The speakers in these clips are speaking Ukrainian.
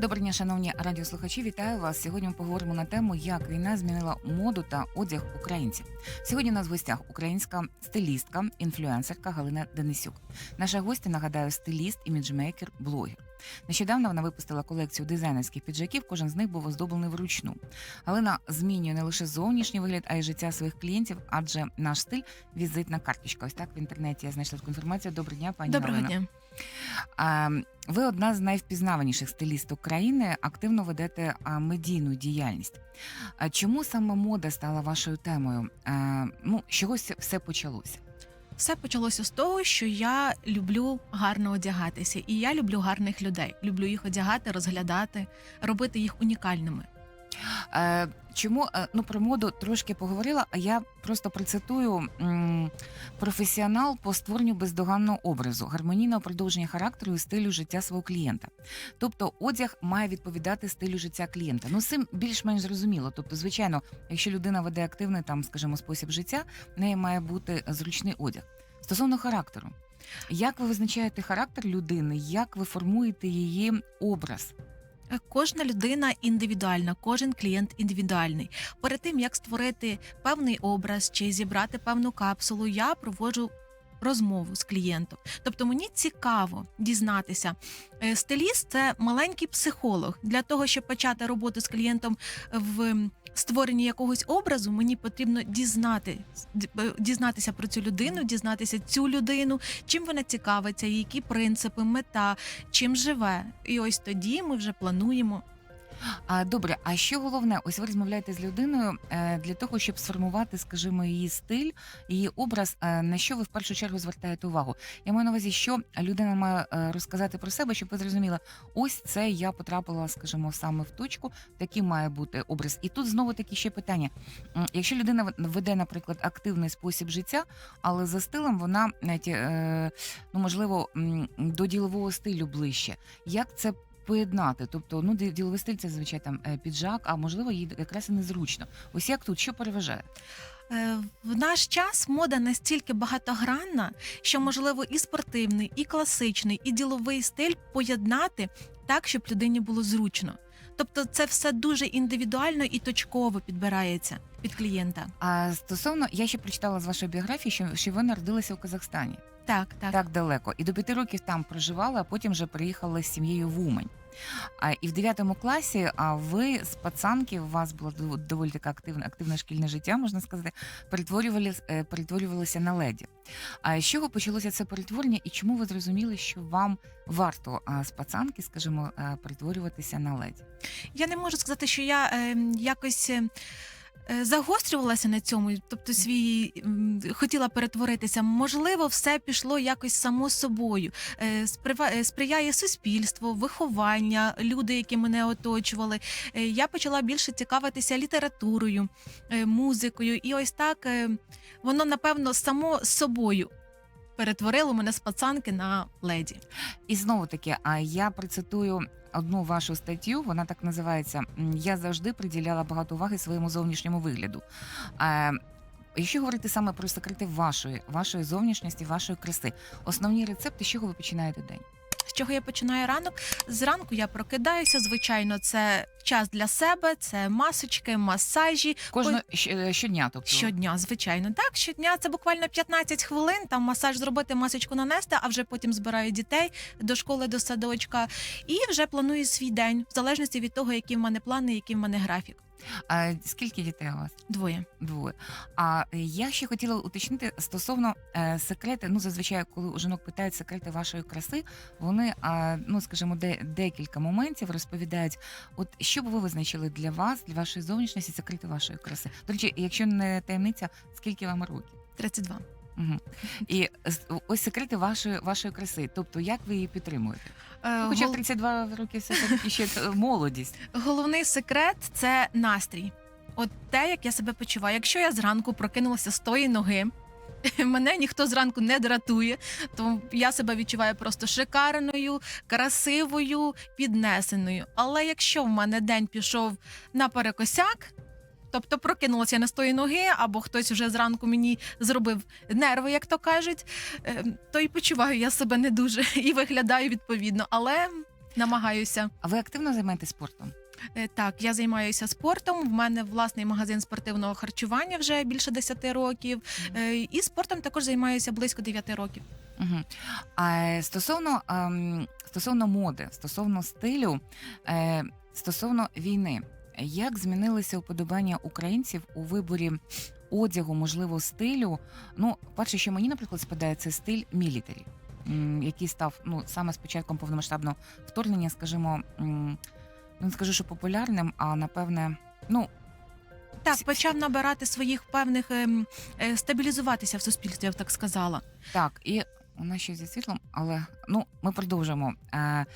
Доброго дня, шановні радіослухачі. Вітаю вас. Сьогодні ми поговоримо на тему, як війна змінила моду та одяг українців. Сьогодні у нас в гостях українська стилістка, інфлюенсерка Галина Денисюк. Наша гостя, нагадаю, стиліст, іміджмейкер, блогер. Нещодавно вона випустила колекцію дизайнерських піджаків. Кожен з них був оздоблений вручну. Галина змінює не лише зовнішній вигляд, а й життя своїх клієнтів, адже наш стиль візитна карточка. Ось так в інтернеті я знайшла таку інформацію. Доброго дня, пані Доброго Галина. дня. А, Ви одна з найвпізнаваніших стилісток країни, активно ведете медійну діяльність. Чому саме мода стала вашою темою? Ну, з чогось все почалося? Все почалося з того, що я люблю гарно одягатися, і я люблю гарних людей. Люблю їх одягати, розглядати, робити їх унікальними. Е, Чому е, ну про моду трошки поговорила, а я просто процитую професіонал по створенню бездоганного образу, гармонійного продовження характеру і стилю життя свого клієнта. Тобто, одяг має відповідати стилю життя клієнта. Ну, цим більш-менш зрозуміло. Тобто, звичайно, якщо людина веде активний там, скажімо, спосіб життя, в неї має бути зручний одяг. Стосовно характеру, як ви визначаєте характер людини, як ви формуєте її образ? Кожна людина індивідуальна, кожен клієнт індивідуальний. Перед тим як створити певний образ чи зібрати певну капсулу, я проводжу. Розмову з клієнтом, тобто мені цікаво дізнатися. Е, Стиліст це маленький психолог. Для того, щоб почати роботу з клієнтом в створенні якогось образу, мені потрібно дізнати, дізнатися про цю людину, дізнатися цю людину, чим вона цікавиться, які принципи, мета, чим живе. І ось тоді ми вже плануємо. А добре, а що головне? Ось ви розмовляєте з людиною е, для того, щоб сформувати, скажімо, її стиль, її образ. е, На що ви в першу чергу звертаєте увагу? Я маю на увазі, що людина має е, розказати про себе, щоб ви зрозуміли, ось це я потрапила, скажімо, саме в точку, такий має бути образ. І тут знову таки ще питання: якщо людина веде, наприклад, активний спосіб життя, але за стилем вона навіть, ну можливо до ділового стилю ближче. Як це поєднати? Тобто, ну ді- діловий стиль це звичайно там е, піджак, а можливо, їй якраз і незручно. Ось як тут що переважає? Е, В наш час мода настільки багатогранна, що можливо і спортивний, і класичний, і діловий стиль поєднати так, щоб людині було зручно. Тобто, це все дуже індивідуально і точково підбирається під клієнта. А стосовно, я ще прочитала з вашої біографії, що, що ви народилися у Казахстані Так, так. так далеко, і до п'яти років там проживали, а потім вже приїхали з сім'єю в Умань. І в 9 класі а ви з пацанки, у вас було доволі таке активне, активне шкільне життя, можна сказати, перетворювали, е, перетворювалися на леді. А з чого почалося це перетворення, і чому ви зрозуміли, що вам варто з пацанки, скажімо, перетворюватися на леді? Я не можу сказати, що я е, якось. Е, Загострювалася на цьому, тобто свій хотіла перетворитися. Можливо, все пішло якось само собою. Е, е, Сприяє суспільство, виховання, люди, які мене оточували. Я почала більше цікавитися літературою, музикою, і ось так воно напевно само собою перетворило мене з пацанки на леді. І знову таки, а я процитую одну вашу статтю. Вона так називається Я завжди приділяла багато уваги своєму зовнішньому вигляду. Якщо говорити саме про секрети вашої, вашої зовнішності, вашої краси, основні рецепти, з чого ви починаєте день? З чого я починаю ранок? Зранку я прокидаюся. Звичайно, це час для себе, це масочки, масажі. Кожного е, щодня, тобто Щодня, звичайно, так. Щодня це буквально 15 хвилин. Там масаж зробити, масочку нанести, а вже потім збираю дітей до школи, до садочка, і вже планую свій день, в залежності від того, які в мене плани, який в мене графік. А скільки дітей у вас? Двоє. Двоє. А е, я ще хотіла уточнити стосовно е, секрети. Ну, зазвичай, коли у жінок питають секрети вашої краси, вони, а, ну скажімо, де, декілька моментів розповідають. От що б ви визначили для вас, для вашої зовнішності, секрети вашої краси? До речі, якщо не таємниця, скільки вам років? 32. Угу. І ось секрети вашої вашої краси. Тобто, як ви її підтримуєте? Е, Ну, Хоча в гол- 32 роки все таки ще молодість. Головний секрет це настрій. От те, як я себе почуваю. Якщо я зранку прокинулася з тої ноги, мене ніхто зранку не дратує, то я себе відчуваю просто шикарною, красивою, піднесеною. Але якщо в мене день пішов наперекосяк, Тобто прокинулася я не з тої ноги, або хтось вже зранку мені зробив нерви, як то кажуть, е, то і почуваю я себе не дуже і виглядаю відповідно. Але намагаюся. А ви активно займаєтесь спортом? Е, Так, я займаюся спортом. В мене власний магазин спортивного харчування вже більше 10 років. Е, І спортом також займаюся близько 9 років. Угу. А стосовно, ем, стосовно моди, стосовно стилю, стосовно війни, як змінилися уподобання українців у виборі одягу, можливо, стилю? Ну, перше, що мені, наприклад, спадає, це стиль мілітарі, який став ну саме з початком повномасштабного вторгнення, скажімо, ну не скажу, що популярним, а напевне, ну Так, почав набирати своїх певних ем, е, стабілізуватися в суспільстві, я б так сказала. Так, і у нас ще зі світлом, але ну ми продовжимо. Е,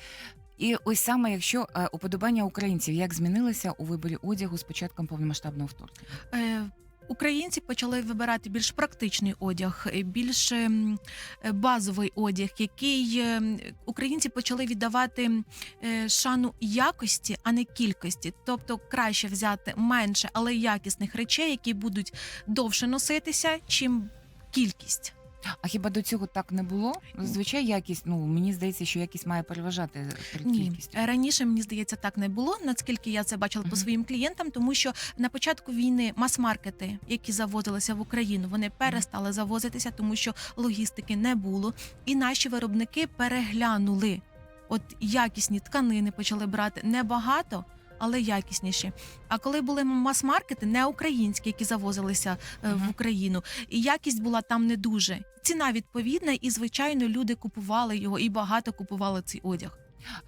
і ось саме якщо е, уподобання українців як змінилися у виборі одягу з початком повномасштабного вторгнення? Е, Українці почали вибирати більш практичний одяг, е, більш ем, е, базовий одяг, який ем, українці почали віддавати е, шану якості, а не кількості. Тобто краще взяти менше, але якісних речей, які будуть довше носитися, чим кількість. А хіба до цього так не було? Зазвичай якість, ну мені здається, що якість має переважати перед Ні, кількістю. раніше мені здається, так не було. Наскільки я це бачила по Мгм. своїм клієнтам, тому що на початку війни мас-маркети, які завозилися в Україну, вони перестали завозитися, тому що логістики не було. І наші виробники переглянули. От якісні тканини почали брати небагато. Але якісніші. А коли були мас-маркети, не українські, які завозилися е, в Україну, і якість була там не дуже. Ціна відповідна, і звичайно люди купували його і багато купували цей одяг.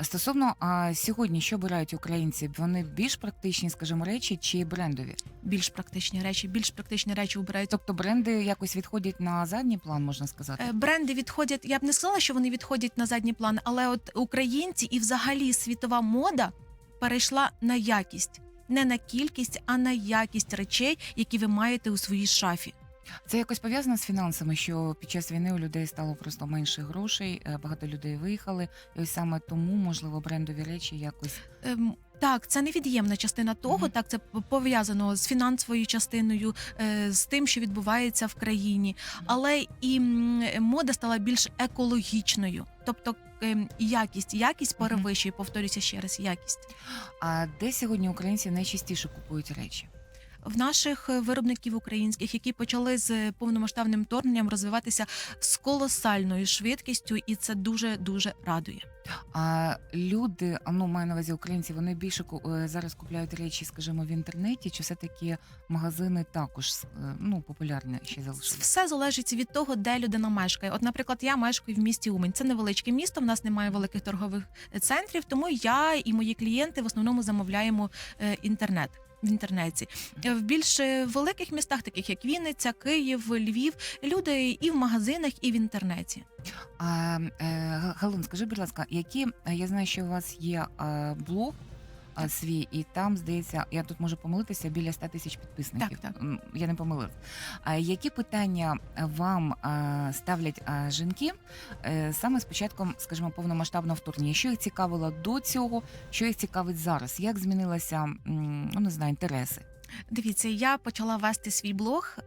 Стосовно а, сьогодні, що обирають українці? Вони більш практичні, скажімо, речі чи брендові? більш практичні речі, більш практичні речі обирають. Тобто бренди якось відходять на задній план, можна сказати. Е, Бренди відходять. Я б не сказала, що вони відходять на задній план, але от українці і взагалі світова мода перейшла на якість. Не на кількість, а на якість речей, які ви маєте у своїй шафі. Це якось пов'язано з фінансами, що під час війни у людей стало просто менше грошей, е, багато людей виїхали, і ось саме тому, можливо, брендові речі якось Ем, Так, це невід'ємна частина того. Мгм. Так, це пов'язано з фінансовою частиною, е, з тим, що відбувається в країні. Але і мода стала більш екологічною, тобто ем, якість, якість Мгм. перевищує. Повторюся ще раз, якість. А де сьогодні українці найчастіше купують речі? В наших е, виробників українських, які почали з повномасштабним вторгненням розвиватися з колосальною швидкістю, і це дуже дуже радує. А люди, ну маю на увазі українці, вони більше е, зараз купляють речі, скажімо, в інтернеті, чи все таки магазини також е, ну популярні ще залишилися? Все залежить від того, де людина мешкає. От, наприклад, я мешкаю в місті Умань. Це невеличке місто. В нас немає великих торгових центрів, тому я і мої клієнти в основному замовляємо інтернет. В інтернеті Е, в більш е, великих містах, таких як Вінниця, Київ, Львів, люди і в магазинах, і в інтернеті. А е, Га- скажи, будь ласка, які я знаю, що у вас є блог. Свій і там здається, я тут можу помилитися біля 100 тисяч підписників. Так, так. Я не помилилась. А які питання вам ставлять жінки е, саме з початком, скажімо, повномасштабного вторгнення? Що їх цікавило до цього? Що їх цікавить зараз? Як змінилися ну не знаю, інтереси? Дивіться, я почала вести свій блог.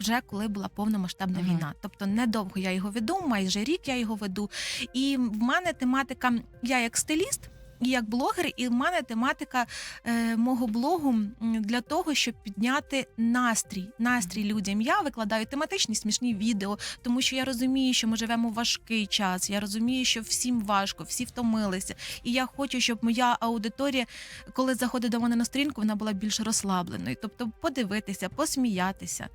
Вже коли була повномасштабна Мгм. війна, тобто недовго я його веду, майже рік я його веду. І в мене тематика, я як стиліст як блогер, і в мене тематика е, мого блогу для того, щоб підняти настрій, настрій людям. Я викладаю тематичні смішні відео, тому що я розумію, що ми живемо в важкий час. Я розумію, що всім важко, всі втомилися. І я хочу, щоб моя аудиторія коли заходить до мене на сторінку, вона була більш розслабленою, тобто подивитися, посміятися.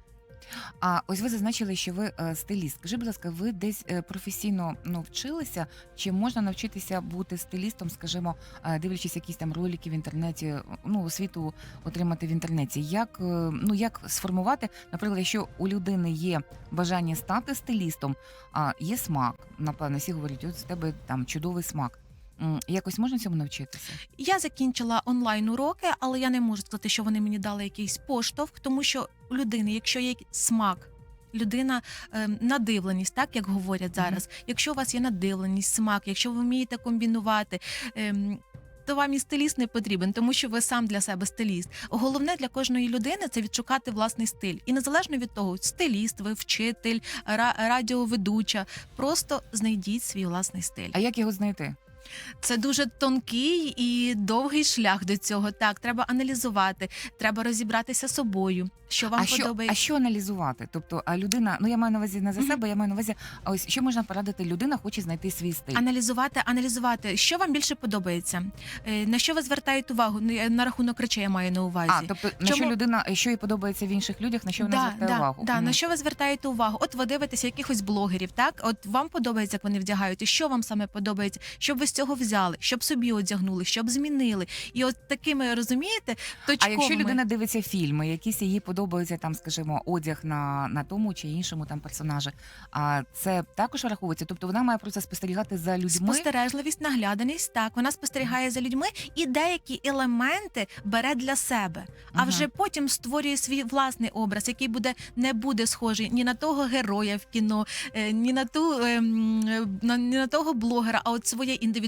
А ось ви зазначили, що ви е, стиліст. Скажи, будь ласка, ви десь е, професійно ну, вчилися? Чи можна навчитися бути стилістом, скажімо, е, дивлячись якісь там ролики в інтернеті, ну освіту отримати в інтернеті? Як е, ну як сформувати, наприклад, якщо у людини є бажання стати стилістом, а є смак, напевно, всі говорять, от з тебе там чудовий смак. Якось можна цьому навчитися? Я закінчила онлайн уроки, але я не можу сказати, що вони мені дали якийсь поштовх, тому що у людини, якщо є смак. Людина ем, надивленість, так як говорять зараз. Якщо у вас є надивленість, смак, якщо ви вмієте комбінувати, ем, то вам і стиліст не потрібен, тому що ви сам для себе стиліст. Головне для кожної людини це відшукати власний стиль. І незалежно від того, стиліст, ви вчитель, ра- радіоведуча, просто знайдіть свій власний стиль. А як його знайти? Це дуже тонкий і довгий шлях до цього. Так, треба аналізувати, треба розібратися з собою, що вам а що, подобається. а що аналізувати? Тобто, а людина, ну я маю на увазі не за себе, я маю на увазі, а ось що можна порадити? Людина хоче знайти свій стиль. Аналізувати, аналізувати, що вам більше подобається, Е, на що ви звертаєте увагу? Ну, На рахунок речей я маю на увазі. А, тобто, на що людина, що їй подобається в інших людях, на що вона звертає да, увагу? Да, Мгм. на що ви звертаєте увагу? От ви дивитеся якихось блогерів, так? От вам подобається, як вони вдягають, і що вам саме подобається, щоб ви цього взяли, щоб собі одягнули, щоб змінили. І от такими розумієте, А якщо людина дивиться фільми, якісь їй подобається там, скажімо, одяг на, на тому чи іншому там персонажі, а це також враховується? Тобто вона має просто спостерігати за людьми. Спостережливість, нагляданість, так вона спостерігає за людьми і деякі елементи бере для себе, а вже потім створює свій власний образ, який буде не буде схожий ні на того героя в кіно, е, ні на ту ем, ні на того блогера, а от своє індивідуальне.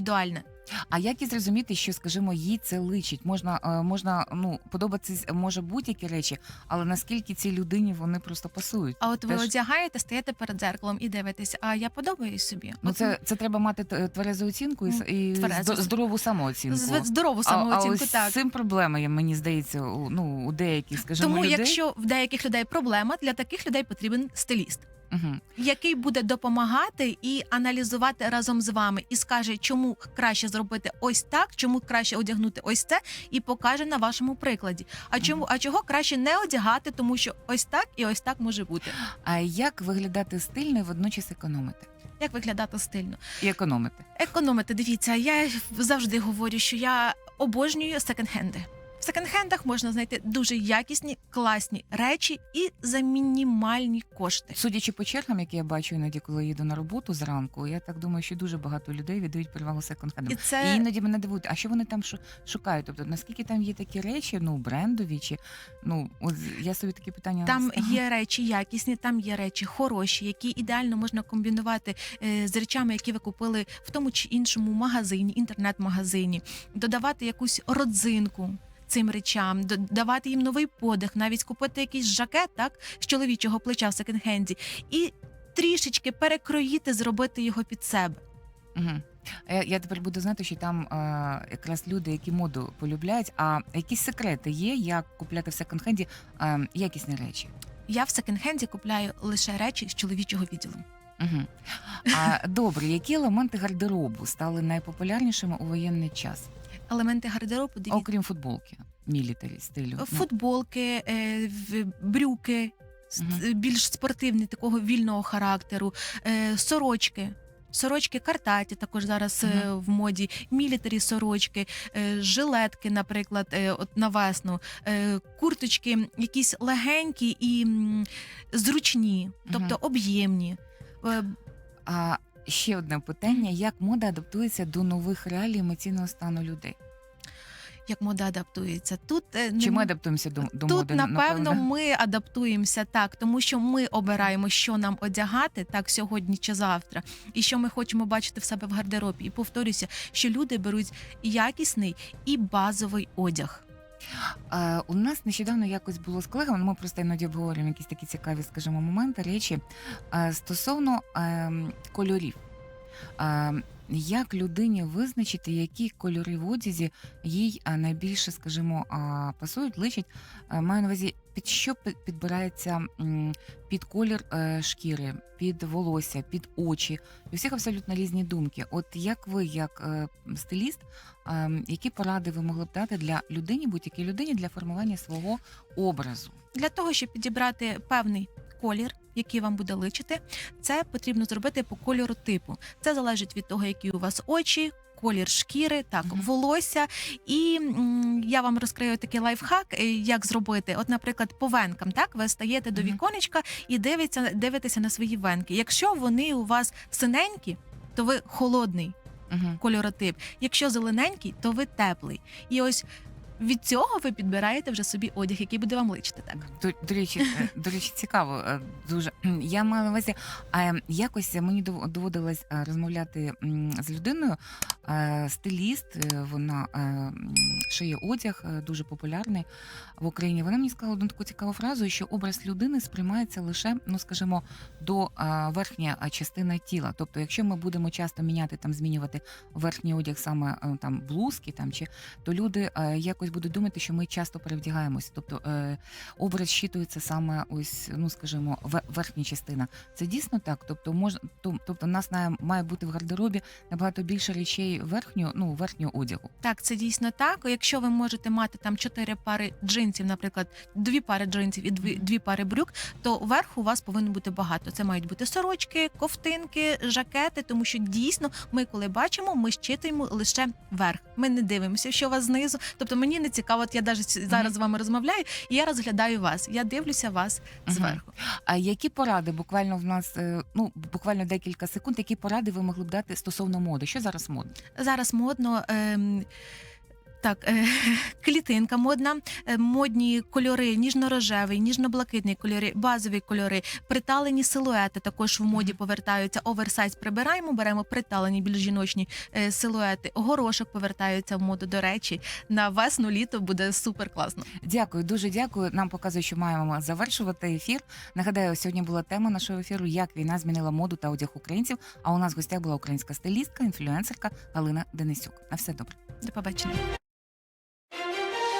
А як і зрозуміти, що, скажімо, їй це личить? Можна, е, можна ну подобатися може будь-які речі, але наскільки цій людині вони просто пасують? А от ви Теж- одягаєте, стаєте перед дзеркалом і дивитесь, а я подобаюсь собі. Ну От, це, це треба мати тверезу оцінку і, і Тверезу. здорову самооцінку. з- здорову самооцінку, а ось так. з цим проблема, є, мені здається, у, ну, у деяких, скажімо, Тому, людей. якщо в деяких людей проблема, для таких людей потрібен стиліст. Угу. який буде допомагати і аналізувати разом з вами, і скаже, чому краще зробити ось так, чому краще одягнути ось це, і покаже на вашому прикладі. А чому, а чого краще не одягати, тому що ось так і ось так може бути. А як виглядати стильно і водночас економити? Як виглядати стильно? І економити. Економити, дивіться, я завжди говорю, що я обожнюю секонд-хенди. Секонд-хендах можна знайти дуже якісні, класні речі і за мінімальні кошти. Судячи по чергам, які я бачу іноді, коли їду на роботу зранку, я так думаю, що дуже багато людей віддають перевагу секонд-хендам. І І це іноді мене дивують, а що вони там шу- шукають? Тобто наскільки там є такі речі, ну брендові, чи ну от я собі такі питання Там ага. є речі якісні, там є речі хороші, які ідеально можна комбінувати е, з речами, які ви купили в тому чи іншому магазині, інтернет-магазині, додавати якусь родзинку. Цим речам давати їм новий подих, навіть купити якийсь жакет, так з чоловічого плеча в секонд-хенді, і трішечки перекроїти, зробити його під себе. Угу. Я, тепер буду знати, що там е, якраз люди, які моду полюбляють. А якісь секрети є, як купляти в секонд-хенді е, якісні речі? Я в секонд-хенді купляю лише речі з чоловічого відділу. Угу. А добре, які елементи гардеробу стали найпопулярнішими у воєнний час, Елементи гардеробу дивіться. окрім футболки, мілітарі стилю? Ну, футболки, е, брюки, Мгм. більш спортивні, такого вільного характеру, е, сорочки. Сорочки картаті також зараз е, в моді, мілітарі сорочки, жилетки, наприклад, от на весну, курточки, якісь легенькі і зручні, тобто об'ємні. А ще одне питання: як мода адаптується до нових реалій емоційного стану людей? Як мода адаптується. Тут е, Чи ми адаптуємося до, до Тут, моди? напевно, ми адаптуємося так, тому що ми обираємо, що нам одягати так сьогодні чи завтра, і що ми хочемо бачити в себе в гардеробі. І повторюся, що люди беруть якісний і базовий одяг. У нас нещодавно якось було з колегами. Ми просто іноді обговорюємо якісь такі цікаві, скажімо, моменти, речі стосовно е, кольорів. Як людині визначити, які кольори в одязі їй найбільше, скажімо, пасують, личать? Е, Маю на увазі, під що підбирається під колір е, шкіри, під волосся, під очі. І всіх абсолютно різні думки. От як ви, як е, стиліст, які поради ви могли б дати для людині, будь-якій людині для формування свого образу? Для того, щоб підібрати певний колір, який вам буде личити, це потрібно зробити по кольору типу. Це залежить від того, які у вас очі. Колір шкіри, так, Мгм. волосся, і м, я вам розкрию такий лайфхак, е, як зробити. От, наприклад, по венкам, так ви стаєте до віконечка і дивиться, дивитеся на свої венки. Якщо вони у вас синенькі, то ви холодний Угу. кольоротип. Якщо зелененький, то ви теплий. І ось від цього ви підбираєте вже собі одяг, який буде вам личити. Так До, до речі, е, до речі, цікаво е, дуже. Я мала на увазі, а якось мені дов- доводилось е, розмовляти з людиною. Стиліст, вона шиє одяг, дуже популярний в Україні. Вона мені сказала одну таку цікаву фразу, що образ людини сприймається лише, ну скажімо, до верхня частина тіла. Тобто, якщо ми будемо часто міняти там, змінювати верхній одяг, саме там блузки, там чи то люди е, якось будуть думати, що ми часто перевдягаємося. Тобто е, образ щитується саме ось, ну скажімо, ве- верхня частина. Це дійсно так. Тобто, можна тобто, у нас має бути в гардеробі набагато більше речей верхнього, ну верхнього одягу. Так, це дійсно так. Якщо ви можете мати там чотири пари джинсів, наприклад, дві пари джинсів і дві, дві пари брюк, то верху у вас повинно бути багато. Це мають бути сорочки, ковтинки, жакети, тому що дійсно ми, коли бачимо, ми щитуємо лише верх. Ми не дивимося, що у вас знизу. Тобто мені не цікаво, от я навіть зараз з вами розмовляю, і я розглядаю вас. Я дивлюся вас зверху. А які поради буквально в нас, е, ну буквально декілька секунд, які поради ви могли б дати стосовно моди? Що зараз модно? Зараз модно. Ем... Так, е, клітинка модна, е, модні кольори, ніжно-рожевий, ніжно-блакитний кольори, базові кольори, приталені силуети також в моді повертаються. Оверсайз прибираємо, беремо приталені більш жіночні е, силуети. Горошок повертаються в моду. До речі, на весну літо буде супер класно. Дякую, дуже дякую. Нам показує, що маємо завершувати ефір. Нагадаю, сьогодні була тема нашого ефіру, як війна змінила моду та одяг українців. А у нас в гостях була українська стилістка, інфлюенсерка Галина Денисюк. На все добре. До побачення.